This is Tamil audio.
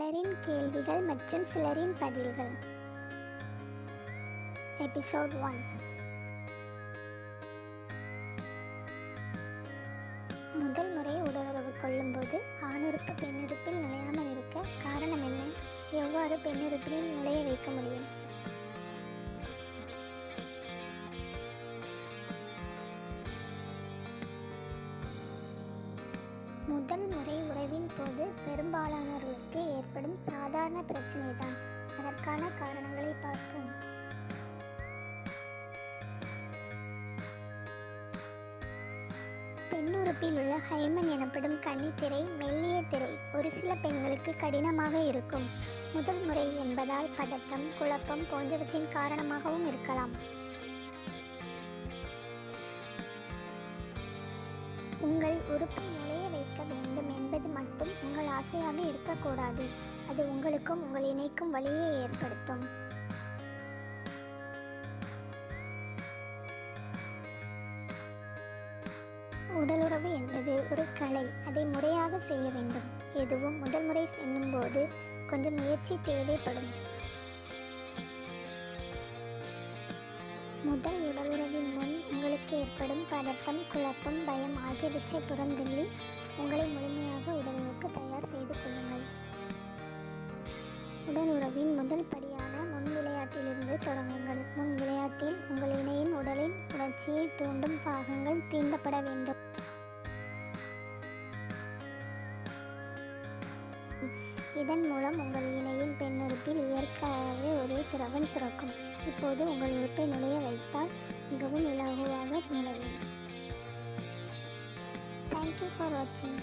பலரின் கேள்விகள் மற்றும் சிலரின் பதில்கள். எபிசோட் ஒன் முதல் முறை உடலுறவு கொள்ளும்போது ஆணுறுப்பு பெண்ணுறுப்பில் நுழையாமல் இருக்க காரணம் என்ன? எவ்வாறு பெண்ணுறுப்பில் நுழைய வைக்க முடியும்? முதல் முறை உறவின் போது பெரும்பாலான ஏற்படும் சாதாரண பிரச்சனை தான் அதற்கான காரணங்களை பார்ப்போம். பெண்ணுறுப்பில் உள்ள ஹைமன் எனப்படும் கன்னித்திரை மெல்லிய திரை ஒரு சில பெண்களுக்கு கடினமாக இருக்கும். முதல் முறை என்பதால் பதட்டம் குழப்பம் போன்றவற்றின் காரணமாகவும் இருக்கலாம். உங்கள் உறுப்பை நுழைய வைக்க வேண்டும் என்பது மட்டும் உங்கள் ஆசையாக இருக்கக்கூடாது. அது உங்களுக்கும் உங்கள் இணைக்கும் வழியை ஏற்படுத்தும். உடலுறவு என்பது ஒரு கலை. அதை முறையாக செய்ய வேண்டும். எதுவும் முதல் முறை செல்லும்போது கொஞ்சம் முயற்சி தேவைப்படும். முதல் உடலுறவு உங்களுக்கு ஏற்படும் பதட்டம் குழப்பம் பயம் ஆகியவற்றை புறந்தள்ளி உங்களை முழுமையாக உடலுக்கு தயார் செய்து கொள்ளுங்கள். உடலுறவின் முதல் படியான முன் விளையாட்டிலிருந்து தொடங்குங்கள். முன் விளையாட்டில் உங்கள் இணையின் உடலின் உணர்ச்சியை தூண்டும் பாகங்கள் தீண்டப்பட வேண்டும். இதன் மூலம் உங்கள் இணையின் பெண்ணுறுப்பில் இயற்கையாகவே ஒரு திரவம் சுரக்கும். இப்போது உங்கள் உறுப்பை நுழைய வைத்தால் மிகவும் இலகுவாக நுழையும் தேங்க்யூ ஃபார் வாட்சிங்